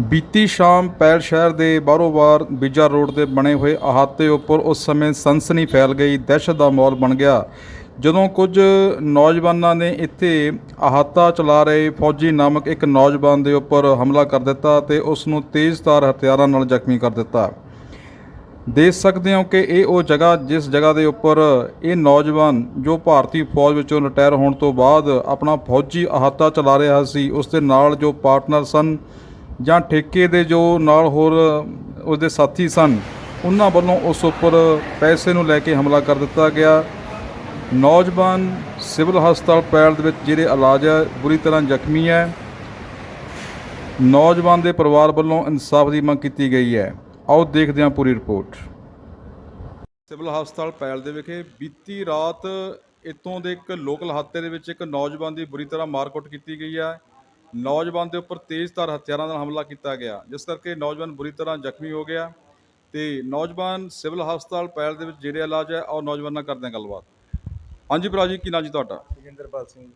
ਬੀਤੀ ਸ਼ਾਮ ਪੈਲ ਸ਼ਹਿਰ ਦੇ ਬਾਰੋ-ਬਾਰ ਬੀਜਾ ਰੋਡ ਤੇ ਬਣੇ ਹੋਏ ਅਹਾਤੇ ਉੱਪਰ ਉਸ ਸਮੇਂ ਸਨਸਨੀ ਫੈਲ ਗਈ, ਦਹਿਸ਼ਤ ਦਾ ਮਾਹੌਲ ਬਣ ਗਿਆ। ਜਦੋਂ ਕੁਝ ਨੌਜਵਾਨਾਂ ਨੇ ਇੱਥੇ ਅਹਾਤਾ ਚਲਾ ਰਹੇ ਫੌਜੀ ਨਾਮਕ ਇੱਕ ਨੌਜਵਾਨ ਦੇ ਉੱਪਰ ਹਮਲਾ ਕਰ ਦਿੱਤਾ ਤੇ ਉਸ ਨੂੰ ਤੇਜ਼ਧਾਰ ਹਥਿਆਰਾਂ ਨਾਲ ਜ਼ਖਮੀ ਕਰ ਦਿੱਤਾ। ਦੇਖ ਸਕਦੇ ਹੋ ਕਿ ਇਹ ਉਹ ਜਗ੍ਹਾ ਜਿਸ ਜਗ੍ਹਾ ਦੇ ਉੱਪਰ ਇਹ ਨੌਜਵਾਨ ਜੋ ਭਾਰਤੀ ਫੌਜ ਵਿੱਚੋਂ ਰਿਟਾਇਰ ਹੋਣ ਤੋਂ ਬਾਅਦ ਆਪਣਾ ਫੌਜੀ ਅਹਾਤਾ ਚਲਾ ਰਿਹਾ ਸੀ, ਉਸ ਦੇ ਨਾਲ ਜੋ ਪਾਰਟਨਰ ਸਨ ਜਾਂ ਠੇਕੇ ਦੇ ਜੋ ਨਾਲ ਹੋਰ ਉਸਦੇ ਸਾਥੀ ਸਨ, ਉਹਨਾਂ ਵੱਲੋਂ ਉਸ ਉੱਪਰ ਪੈਸੇ ਨੂੰ ਲੈ ਕੇ ਹਮਲਾ ਕਰ ਦਿੱਤਾ ਗਿਆ। ਨੌਜਵਾਨ ਸਿਵਲ ਹਸਪਤਾਲ ਪੈਲ ਦੇ ਵਿੱਚ ਜਿਹੜੇ ਇਲਾਜ ਹੈ, ਬੁਰੀ ਤਰ੍ਹਾਂ ਜ਼ਖਮੀ ਹੈ। ਨੌਜਵਾਨ ਦੇ ਪਰਿਵਾਰ ਵੱਲੋਂ ਇਨਸਾਫ ਦੀ ਮੰਗ ਕੀਤੀ ਗਈ ਹੈ। ਆਓ ਦੇਖਦੇ ਹਾਂ ਪੂਰੀ ਰਿਪੋਰਟ। ਸਿਵਲ ਹਸਪਤਾਲ ਪੈਲ ਦੇ ਵਿਖੇ ਬੀਤੀ ਰਾਤ ਇਤੋਂ ਦੇ ਇੱਕ ਲੋਕਲ ਹਾਤੇ ਦੇ ਵਿੱਚ ਇੱਕ ਨੌਜਵਾਨ ਦੀ ਬੁਰੀ ਤਰ੍ਹਾਂ ਮਾਰਕੁੱਟ ਕੀਤੀ ਗਈ ਹੈ। ਨੌਜਵਾਨ ਦੇ ਉੱਪਰ ਤੇਜ਼ਧਾਰ ਹਥਿਆਰਾਂ ਨਾਲ ਹਮਲਾ ਕੀਤਾ ਗਿਆ ਜਿਸ ਕਰਕੇ ਨੌਜਵਾਨ ਬੁਰੀ ਤਰ੍ਹਾਂ ਜ਼ਖਮੀ ਹੋ ਗਿਆ ਤੇ ਨੌਜਵਾਨ ਸਿਵਲ ਹਸਪਤਾਲ ਪੈਲ ਦੇ ਵਿੱਚ ਜਿਹੜੇ ਇਲਾਜ ਹੈ ਔਰ ਨੌਜਵਾਨ ਨਾਲ ਕਰਦੇ ਹਾਂ ਗੱਲਬਾਤ। ਹਾਂਜੀ ਭਰਾ ਜੀ ਕੀ ਨਾਂ ਜੀ ਤੁਹਾਡਾ? ਜੋਗਿੰਦਰਪਾਲ ਸਿੰਘ ਜੀ।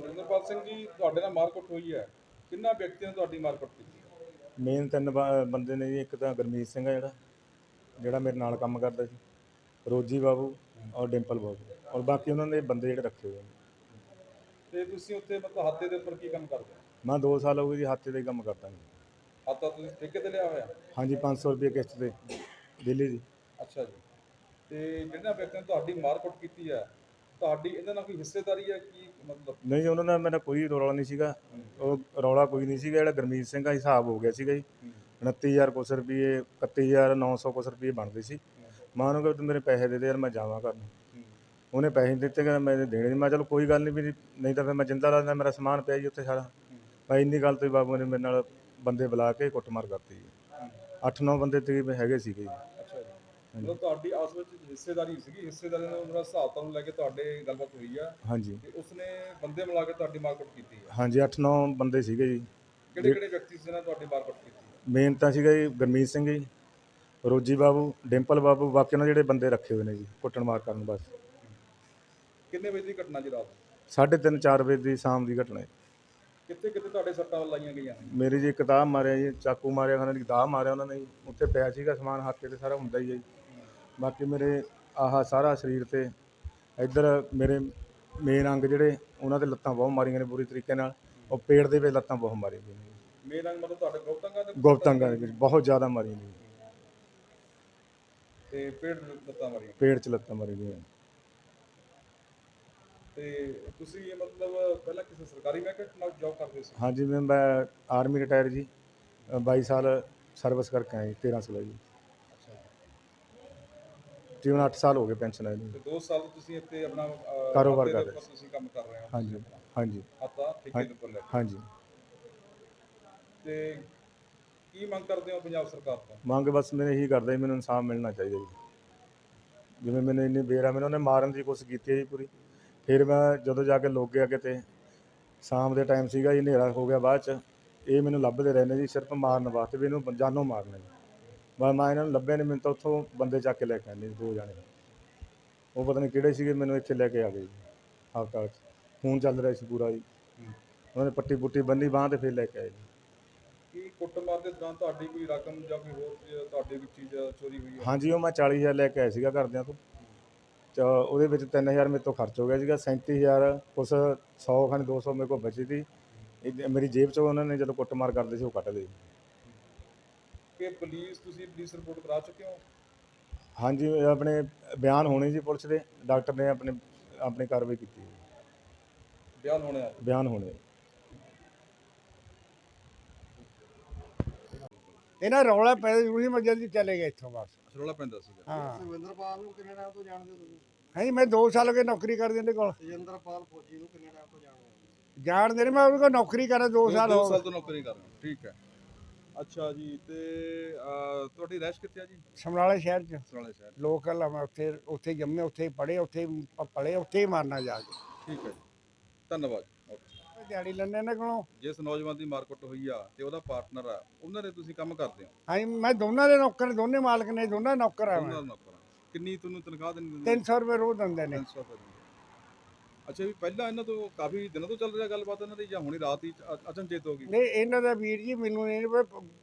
ਨਰਿੰਦਰਪਾਲ ਸਿੰਘ ਜੀ ਤੁਹਾਡੇ ਨਾਲ ਮਾਰਕੁੱਟ ਹੋਈ ਹੈ। ਕਿੰਨਾ ਵਿਅਕਤੀਆਂ ਨੇ ਤੁਹਾਡੀ ਮਾਰਕੁੱਟ ਕੀਤੀ? ਮੇਨ ਤਿੰਨ ਬ- ਬੰਦੇ ਨੇ ਜੀ ਇੱਕ ਤਾਂ ਗੁਰਮੀਤ ਸਿੰਘ ਆ ਜਿਹੜਾ ਜਿਹੜਾ ਮੇਰੇ ਨਾਲ ਕੰਮ ਕਰਦਾ ਸੀ ਰੋਜੀ ਬਾਬੂ ਔਰ ਡਿੰਪਲ ਬਾਬੂ ਔਰ ਬਾਕੀ ਉਹਨਾਂ ਦੇ ਬੰਦੇ ਜਿਹੜੇ ਰੱਖੇ ਹੋਏ ਨੇ ਤੇ ਤੁਸੀਂ ਉੱਥੇ ਮਤਲਬ ਹੱਤੇ ਦੇ ਉੱਪਰ ਕੀ ਕੰਮ ਕਰਦੇ ਹੋ? ਮੈਂ 2 ਸਾਲ ਹੋ ਗਏ ਜੀ ਹੱਥੇ ਦਾ ਹੀ ਕੰਮ ਕਰਦਾ ਜੀ। ਹੱਤਾ ਤੁਸੀਂ ਠੇਕੇ ਤੇ ਲਿਆ ਹੋਇਆ? ਹਾਂਜੀ 500 ਰੁਪਏ ਕਿਸ਼ਤ ਤੇ ਦਿੱਲੀ ਦੀ ਅੱਛਾ ਜੀ। ਤੇ ਜਿਹਨਾਂ ਵਿਅਕਤੀਆਂ ਨੇ ਤੁਹਾਡੀ ਮਾਰਕੁੱਟ ਕੀਤੀ ਹੈ ਤੁਹਾਡੀ ਇਹਦੇ ਨਾਲ ਕੋਈ ਹਿੱਸੇਦਾਰੀ ਹੈ ਕੀ ਮਤਲਬ? ਨਹੀਂ ਉਹਨਾਂ ਦਾ ਮੇਰਾ ਕੋਈ ਰੌਲਾ ਨਹੀਂ ਸੀਗਾ। ਉਹ ਰੌਲਾ ਕੋਈ ਨਹੀਂ ਸੀਗਾ ਜਿਹੜਾ ਗੁਰਮੀਤ ਸਿੰਘ ਦਾ ਹਿਸਾਬ ਹੋ ਗਿਆ ਸੀਗਾ ਜੀ। 29000 ਕੁਛ ਰੁਪਏ 31900 ਕੁਛ ਰੁਪਏ ਬਣਦੇ ਸੀ। ਮੈਂ ਉਹਨੂੰ ਕਿਹਾ ਤੂੰ ਮੇਰੇ ਪੈਸੇ ਦੇ ਦੇ ਯਾਰ ਮੈਂ ਜਾਵਾਂ ਘਰ ਨੂੰ। ਉਹਨੇ ਪੈਸੇ ਨਹੀਂ ਦਿੱਤੇ ਕਹਿੰਦਾ ਮੈਂ ਦੇਣੇ ਨਹੀਂ ਮੈਂ ਕਿਹਾ ਚਲੋ ਕੋਈ ਗੱਲ ਨਹੀਂ ਵੀ ਨਹੀਂ ਤਾਂ ਫਿਰ ਮੈਂ ਜਿੰਦਾ ਰਹਿੰਦਾ ਮੇਰਾ ਸਮਾਨ ਪਿਆ ਜੀ ਉੱਥੇ ਸਾਰਾ। ਮੈਂ ਇੰਨੀ ਗੱਲ ਤੋਂ ਹੀ ਬਾਬੂ ਨੇ ਮੇਰੇ ਨਾਲ ਬੰਦੇ ਬੁਲਾ ਕੇ ਕੁੱਟਮਾਰ ਕਰਤੀ ਜੀ। 8-9 ਬੰਦੇ ਤਕਰੀਬਨ ਹੈਗੇ ਸੀਗੇ ਜੀ। ਅੱਛਾ ਜੀ। ਮਤਲਬ ਤੁਹਾਡੀ ਆਪਸ ਵਿੱਚ ਹਿੱਸੇਦਾਰੀ ਸੀਗੀ ਹਿੱਸੇਦਾਰੀ ਨਾਲ ਉਹਨਾਂ ਹਿਸਾਬ ਨੂੰ ਲੈ ਕੇ ਤੁਹਾਡੇ ਗੱਲਬਾਤ ਹੋਈ ਹੈ ਹਾਂਜੀ। ਤੇ ਉਸਨੇ ਬੰਦੇ ਮਿਲਾ ਕੇ ਤੁਹਾਡੀ ਮਾਰਕੁੱਟ ਕੀਤੀ ਹੈ ਹਾਂਜੀ 8-9 ਬੰਦੇ ਸੀਗੇ ਜੀ। ਕਿਹੜੇ ਕਿਹੜੇ ਵਿਅਕਤੀ ਸੀ ਜਿਹਨਾਂ ਨੇ ਤੁਹਾਡੀ ਮਾਰਕੁੱਟ ਕੀਤੀ? ਮੇਨ ਤਾਂ ਸੀਗਾ ਜੀ ਗੁਰਮੀਤ ਸਿੰਘ ਜੀ ਰੋਜੀ ਬਾਬੂ ਡਿੰਪਲ ਬਾਬੂ ਬਾਕੀ ਉਹਨਾਂ ਜਿਹੜੇ ਬੰਦੇ ਰੱਖੇ ਹੋਏ ਨੇ ਜੀ ਕੁੱਟਣ ਮਾਰ ਕਰਨ ਬਸ ਕਿੰਨੇ ਵਜੇ ਦੀ ਘਟਨਾ ਜੀ ਰਾਤ? ਸਾਢੇ ਤਿੰਨ 4 ਵਜੇ ਦੀ ਸ਼ਾਮ ਦੀ ਘਟਨਾ ਹੈ। ਕਿੱਥੇ ਕਿੱਥੇ ਤੁਹਾਡੇ ਸੱਟਾਂ ਲਾਈਆਂ ਗਈਆਂ ਨੇ? ਮੇਰੀ ਜੀ ਕਿਤਾਬ ਮਾਰਿਆ ਜੀ ਚਾਕੂ ਮਾਰਿਆ ਖਾਣਾ ਦੀ ਕਿਤਾਬ ਮਾਰਿਆ ਉਹਨਾਂ ਨੇ ਜੀ। ਉੱਥੇ ਪਿਆ ਸੀਗਾ ਸਮਾਨ ਹੱਥ ਤੇ ਸਾਰਾ ਹੁੰਦਾ ਹੀ ਹੈ ਜੀ। ਬਾਕੀ ਮੇਰੇ ਆਹ ਸਾਰਾ ਸਰੀਰ ਤੇ ਇੱਧਰ ਮੇਰੇ ਮੇਨ ਅੰਗ ਜਿਹੜੇ ਉਹਨਾਂ ਤੇ ਲੱਤਾਂ ਬਹੁਤ ਮਾਰੀਆਂ ਨੇ ਪੂਰੀ ਤਰੀਕੇ ਨਾਲ। ਉਹ ਪੇਟ ਦੇ ਵਿੱਚ ਲੱਤਾਂ ਬਹੁਤ ਮਾਰੀਆਂ ਗਈਆਂ ਨੇ ਮੇਰਾ ਮਤਲਬ ਤੁਹਾਡੇ ਗੁਪਤੰਗਾਂ ਦੇ ਗੁਪਤੰਗਾਂ ਦੇ ਵਿੱਚ ਬਹੁਤ ਜ਼ਿਆਦਾ ਮਾਰੀਆਂ ਨੇ। ਤੇ ਪੇੜ ਲੱਤਾਂ ਮਾਰੀਆਂ ਪੇਟ 'ਚ ਲੱਤਾਂ ਮਾਰੀ ਗਈਆਂ ਤੇ ਤੁਸੀਂ ਇਹ ਮਤਲਬ ਪਹਿਲਾਂ ਕਿਸੇ ਸਰਕਾਰੀ ਮਹਿਕਮੇ ਨਾਲ ਜੌਬ ਕਰਦੇ ਸੀ? ਹਾਂਜੀ ਮੈਂ ਮੈਂ ਆਰਮੀ ਰਿਟਾਇਰ ਜੀ ਅ, 22 ਸਾਲ ਸਰਵਿਸ ਕਰਕੇ ਆਇਆ ਜੀ 13 ਸਾਲ ਜੀ। ਤਕਰੀਬਨ 8 ਸਾਲ ਹੋ ਗਏ ਪੈਨਸ਼ਨ ਆਈ ਨੂੰ। ਤੇ 2 ਸਾਲ ਤੋਂ ਤੁਸੀਂ ਇੱਥੇ ਆਪਣਾ ਅਹ, ਕਾਰੋਬਾਰ ਦੇ ਕਰ ਰਹੇ ਉੱਪਰ ਤੁਸੀਂ ਕੰਮ ਕਰ ਰਹੇ ਹੋ। ਹਾਂਜੀ ਹਾਂਜੀ। ਹੱਤਾ ਠੇਕੇ ਦੇ ਉੱਪਰ ਲੈ ਕੇ। ਹਾਂਜੀ। ਤੇ ਕੀ ਮੰਗ ਕਰਦੇ ਹੋ ਪੰਜਾਬ ਸਰਕਾਰ ਤੋਂ? ਮੰਗ ਬਸ ਮੈਂ ਇਹੀ ਕਰਦਾ ਜੀ ਮੈਨੂੰ ਇਨਸਾਫ ਮਿਲਣਾ ਚਾਹੀਦਾ ਜੀ। ਜਿਵੇਂ ਮੈਨੂੰ ਇੰਨੀ ਬੇਰਾ ਮੈਨੂੰ ਉਹਨੇ ਮਾਰਨ ਦੀ ਕੋਸ਼ਿਸ਼ ਕੀਤੀ ਹੈ ਜੀ ਪੂਰੀ। ਫਿਰ ਮੈਂ ਜਦੋਂ ਜਾ ਕੇ ਲੋਕ ਗਿਆ ਕਿਤੇ ਸ਼ਾਮ ਦੇ ਟਾਈਮ ਸੀਗਾ ਜੀ ਹਨੇਰਾ ਹੋ ਗਿਆ ਬਾਅਦ ਚ ਇਹ ਮੈਨੂੰ ਲੱਭਦੇ ਰਹੇ ਨੇ ਜੀ ਸਿਰਫ ਮਾਰਨ ਵਾਸਤੇ ਵੀ ਇਹਨੂੰ ਜਾਨੋਂ ਮਾਰਨਾ ਜੀ ਬਸ ਮੈਂ ਇਹਨਾਂ ਨੂੰ ਲੱਭਿਆ ਨਹੀਂ ਮੈਨੂੰ ਤਾਂ ਉੱਥੋਂ ਬੰਦੇ ਚੱਕ ਕੇ ਲੈ ਕੇ ਜੀ, ਦੋ ਜਾਣੇ। ਉਹ ਪਤਾ ਨਹੀਂ ਕਿਹੜੇ ਸੀਗੇ ਮੈਨੂੰ ਇੱਥੇ ਲੈ ਕੇ ਆ ਗਏ ਜੀ ਹਸਪਤਾਲ 'ਚ। ਖੂਨ ਚੱਲ ਰਿਹਾ ਸੀ ਪੂਰਾ ਜੀ। ਉਹਨਾਂ ਨੇ ਪੱਟੀ ਪੁੱਟੀ ਬੰਨੀ ਬਾਂਹ ਤੇ ਫਿਰ ਲੈ ਕੇ ਆਏ ਜੀ। ਕੀ ਕੁੱਟਮਾਰ ਦੇ ਦੌਰਾਨ ਤੁਹਾਡੀ ਕੋਈ ਰਕਮ ਜਾਂ ਕੋਈ ਹੋਰ ਚੀਜ਼- ਤੁਹਾਡੀ ਕੋਈ ਚੀਜ਼ ਚੋਰੀ ਹੋਈ ਹੈ? ਹਾਂਜੀ ਉਹ ਮੈਂ 40000 ਲੈ ਕੇ ਆਇਆ ਸੀਗਾ ਘਰਦਿਆਂ ਤੋਂ। ਉਹਦੇ ਵਿੱਚ 3000 ਮੇਰੇ ਤੋਂ ਖਰਚ ਹੋ ਗਿਆ ਸੀਗਾ 37000 ਕੁਛ 100 ਖਾਨੀ 200 ਮੇਰੇ ਕੋਲ ਬਚੀ ਸੀ। ਇਹ ਮੇਰੀ ਜੇਬ ਚੋਂ ਉਹਨਾਂ ਨੇ ਜਦੋਂ ਕੁੱਟਮਾਰ ਕਰਦੇ ਸੀ ਉਹ ਕੱਢ ਲਈ ਕਿ ਪੁਲਿਸ ਤੁਸੀਂ ਪੁਲਿਸ ਰਿਪੋਰਟ ਕਰਾ ਚੁੱਕੇ ਹੋ? ਹਾਂਜੀ ਆਪਣੇ ਬਿਆਨ ਹੋਣੇ ਜੀ ਪੁਲਿਸ ਦੇ ਡਾਕਟਰ ਨੇ ਆਪਣੇ ਆਪਣੀ ਕਾਰਵਾਈ ਕੀਤੀ ਬਿਆਨ ਹੋਣੇ ਆ? ਬਿਆਨ ਹੋਣੇ ਇਹਨਾਂ ਰੌਲਾ ਪੈ ਜੂਰੀ ਮੈਂ ਜਲਦੀ ਚਲੇ ਗਿਆ ਇੱਥੋਂ ਬਸ। ਰੌਲਾ ਪੈਂਦਾ ਸੀਗਾ। ਹਾਂ। ਸੁਰਿੰਦਰਪਾਲ ਨੂੰ ਕਿੰਨੇ ਟਾਈਮ ਤੋਂ ਜਾਣਦੇ ਹੋ ਤੁਸੀਂ? ਹਾਂਜੀ ਮੈਂ 2 ਸਾਲ ਹੋ ਗਏ ਨੌਕਰੀ ਕਰਦੇ ਇਹਦੇ ਕੋਲ। ਸੁਰਿੰਦਰਪਾਲ ਫੌਜੀ ਨੂੰ ਕਿੰਨੇ ਟਾਈਮ ਤੋਂ ਜਾਣਦੇ ਹੋ ਜਾਣਦੇ ਨੇ ਮੈਂ ਉਹਦੇ ਕੋਲ ਨੌਕਰੀ ਕਰਾਂ 2 ਸਾਲ ਦੋ ਹੋ ਸਾਲ ਤੋਂ ਨੌਕਰੀ ਕਰ ਰਹੇ ਹੋ ਠੀਕ ਹੈ। ਅੱਛਾ ਜੀ ਤੇ ਅਹ, ਤੁਹਾਡੀ ਰਹਿਸ਼ ਕਿੱਥੇ ਆ ਜੀ? ਸਮਰਾਲੇ ਸ਼ਹਿਰ ਚ। ਸਰਾਲੇ ਸ਼ਹਿਰ ਲੋਕਲ ਆ ਮੈਂ ਉੱਥੇ ਉੱਥੇ ਜੰਮੇ ਉੱਥੇ ਪੜ੍ਹੇ ਉੱਥੇ ਪ- ਪਲੇ ਉੱਥੇ ਹੀ ਮਾਰਨਾ ਜਾ ਕੇ। ਠੀਕ ਹੈ ਜੀ। ਧੰਨਵਾਦ। ਓਕੇ ਦਿਹਾੜੀ ਲੈਣੇ ਇਹਨਾਂ ਕੋਲੋਂ। ਜਿਸ ਨੌਜਵਾਨ ਦੀ ਮਾਰਕੁੱਟ ਹੋਈ ਆ ਤੇ ਉਹਦਾ ਪਾਰਟਨਰ ਆ ਉਹਨਾਂ ਦੇ ਤੁਸੀਂ ਕੰਮ ਕਰਦੇ ਹੋ? ਹਾਂਜੀ ਮੈਂ ਦੋਨਾਂ ਦੇ ਨੌਕਰ ਦੋਨੇ ਮਾਲਕ ਨੇ ਦੋਨਾਂ ਨੌਕਰ ਆ ਉਹਨਾਂ ਮੈਂ। ਦਾ ਨੌਕਰ। ਆ। ਕਿੰਨੀ ਤੁਹਾਨੂੰ ਤਨਖਾਹ ਦਿੰਦੇ 300 ਰੁਪਏ ਰੋਜ਼ ਦਿੰਦੇ ਨੇ। 300 ਰੁਪਏ ਦੀ। ਅੱਛਾ ਵੀ ਪਹਿਲਾਂ ਇਹਨਾਂ ਤੋਂ ਕਾਫੀ ਦਿਨਾਂ ਤੋਂ ਚੱਲ ਰਿਹਾ ਗੱਲਬਾਤ ਇਹਨਾਂ ਦੀ ਜਾਂ ਹੁਣੀ ਰਾਤ ਹੀ ਅ- ਅਚਨਚੇਤ ਹੋ ਗਈ? ਨਹੀਂ ਇਹਨਾਂ ਦਾ ਵੀਰ ਜੀ ਮੈਨੂੰ ਨਹੀਂ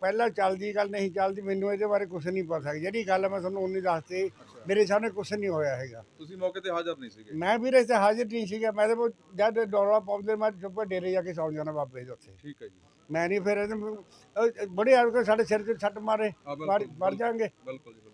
ਪਹਿਲਾਂ ਚੱਲਦੀ ਗੱਲ ਨਹੀਂ ਚੱਲਦੀ ਮੈਨੂੰ ਇਹਦੇ ਬਾਰੇ ਕੁਝ ਨਹੀਂ ਪਤਾ ਜਿਹੜੀ ਗੱਲ ਮੈਂ ਤੁਹਾਨੂੰ ਉਨੀ ਦੱਸਤੀ ਮੇਰੇ ਸਾਹਮਣੇ ਕੁਝ ਨਹੀਂ ਹੋਇਆ ਹੈਗਾ। ਤੁਸੀਂ ਮੌਕੇ ਤੇ ਹਾਜ਼ਰ ਨਹੀਂ ਸੀਗੇ? ਮੈਂ ਵੀਰੇ ਇੱਥੇ ਹਾਜ਼ਰ ਨਹੀਂ ਸੀਗਾ ਮੈਂ ਤਾਂ ਜਦ ਦੌਰਾ ਪਾਉਂਦੇ ਮੈਂ ਚੁੱਪ ਡੇਰੇ ਜਾ ਕੇ ਸੌਂ ਜਾਣਾ ਬਾਬੇ ਦੇ ਉੱਥੇ। ਠੀਕ ਹੈ ਜੀ। ਮੈਂ ਨਹੀਂ ਫਿਰ ਇਹਦੇ- ਅਹ ਬੜੇ ਕੇ ਸਾਡੇ ਸਿਰ ਤੇ ਛੱਟ ਮਾਰੇ ਹਾਂ, ਬਿਲਕੁਲ, ਮਰ ਮਰ ਜਾਾਂਗੇ ਬਿਲਕੁਲ ਜੀ ਬਿਲਕੁਲ।